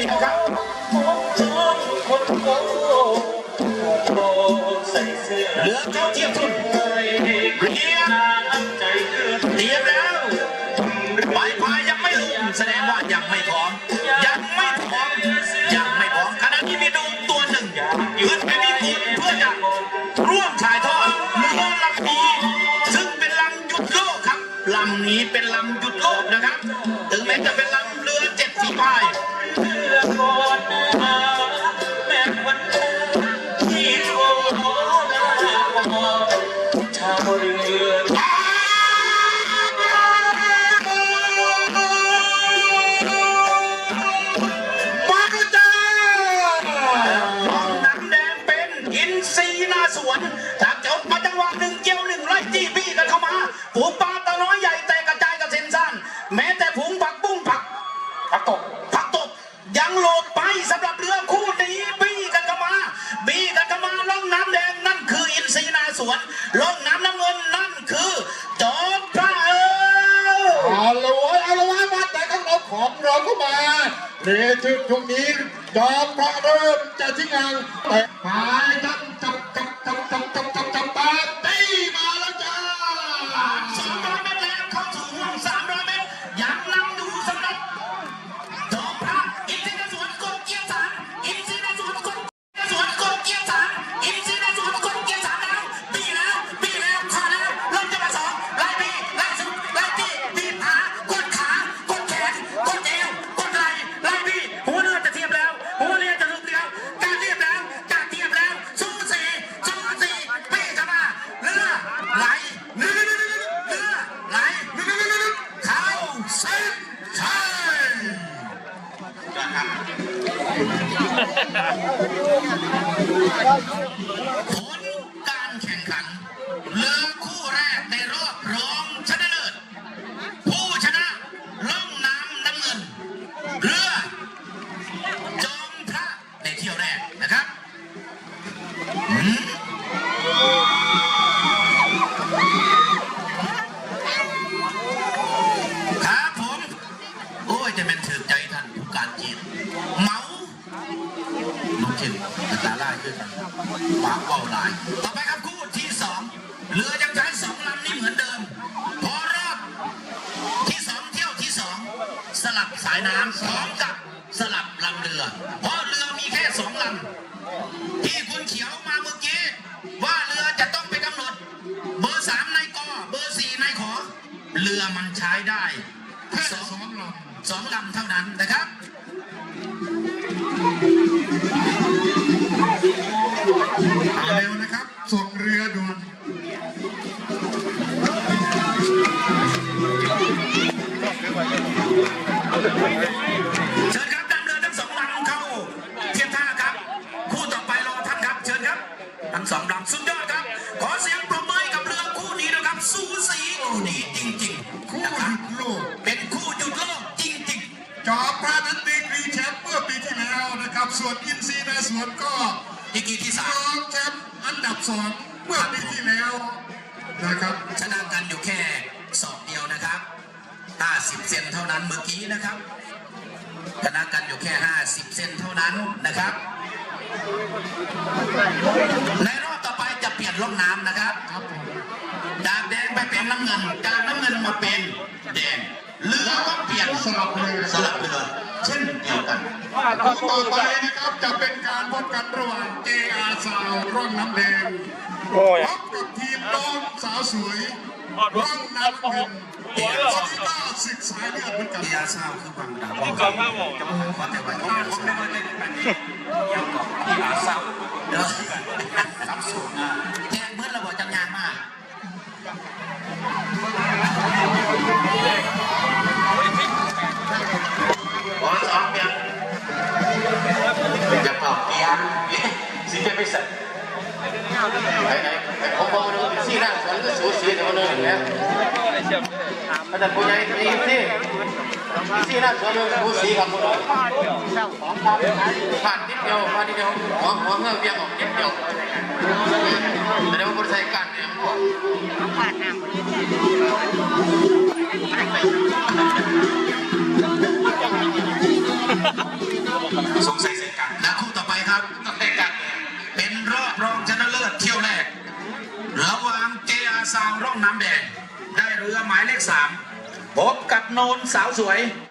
ดินครับคนโง่โง่ใส่เสื้อเหลือเจ้าเทียมทุนเรียนใจเกินเตรียมแล้วปลายพายยังไม่ลงแสดงว่ายังไม่พร้อม ยังไม่พร้อมยังไม่พร้อมขณะที่มีโดมตัวหนึ่งขึ้นไปมีผลเพื่อจะร่วมถ่ายทอดเรือลำนี้ซึ่งเป็นลำหยุดโลกครับลำนี้เป็นลำหยุดโลกนะครับ สวนล่องน้ำน้ำเงินนั่นคือจอมพระเออเอาละเว้ยเอาละเว้ยมาแต่ของเราของเราก็มาเรือจุดตรงนี้จอมพระเริ่มจะทิ้งงาน ผลการแข่งขันเริ่ม น้องเคนอัตราล่าขึ้นวางเป้าลาย ต่อไปครับคู่ที่สองเรือยังใช้สองลำนี้เหมือนเดิม พอรอบที่สองเที่ยวที่สองสลับสายน้ำพร้อมกับสลับลำเรือ เพราะเรือมีแค่สองลำที่คุณเขียวมาเมื่อกี้ว่าเรือจะต้องไปกำหนด เบอร์สามในกอเบอร์สี่ในขอ เรือมันใช้ได้สองลำสองลำเท่านั้นนะครับ เอาเร็วนะครับ ส่งเรือด่วนเชิญครับนำเรือทั้งสองลำเข้าเทียบท่าครับ คู่ต่อไปรอท่านครับ เชิญครับ ทั้งสองลำสุดยอดครับ ขอเสียงปรบมือให้กับเรือคู่นี้นะครับ สูสีคู่นี้จริงๆคู่นะหครับยุดโลกเป็นคู่หยุดโลกจริงจอมพระนั้น ส่วนอินซีในสวนก็ๆดีกรีที่สารองแชมป์อันดับสองเมื่อปีที่แล้วนะครับชนะกันอยู่แค่สองเดียวนะครับ 50 เซนเท่านั้นเมื่อกี้นะครับชนะกันอยู่แค่ 50 เซนเท่านั้นนะครับในรอบต่อไปจะเปลี่ยนร่องน้ำนะครับ จากแดงไปเป็นน้ำเงิน จากน้ำเงินมาเป็นแดงเรือก็เปลี่ยนสลับเรือสลับเรือเช่น คู่ต่อไปนะครับจะเป็นการพบกันระหว่าง JR สาวร่องน้ำแดงพบกับทีมน้องสาวสวยร่องน้ำเงินตอนนี้ก็ศึกสายเลือดเหมือนกันเดียเศร้าคือความดาวที่ก่อนครับผมจะมาขอแต่ว่าเดียเศร้าเกี่ยวกับที่อาเศร้าเด้อสับสนอะ สิจะไปสั่งไหนไหนผมบอกว่าสี่หน้าสวนก็สูสีแต่ว่าเนี่ยนะอาจารย์ผู้ใหญ่มีที่สี่หน้าสวนสูสีกับคนอื่นผ่านนิดเดียวผ่านนิดเดียวหัวหัวเงือกเบี้ยออกนิดเดียวแต่เดี๋ยวคนใส่กันเนี่ยผ่านน้ำ รอบรองชนะเลิศเที่ยวแรก ระหว่างเจอาซาวร่องน้ำแดง ได้เรือหมายเลขสามพบกับโนนสาวสวย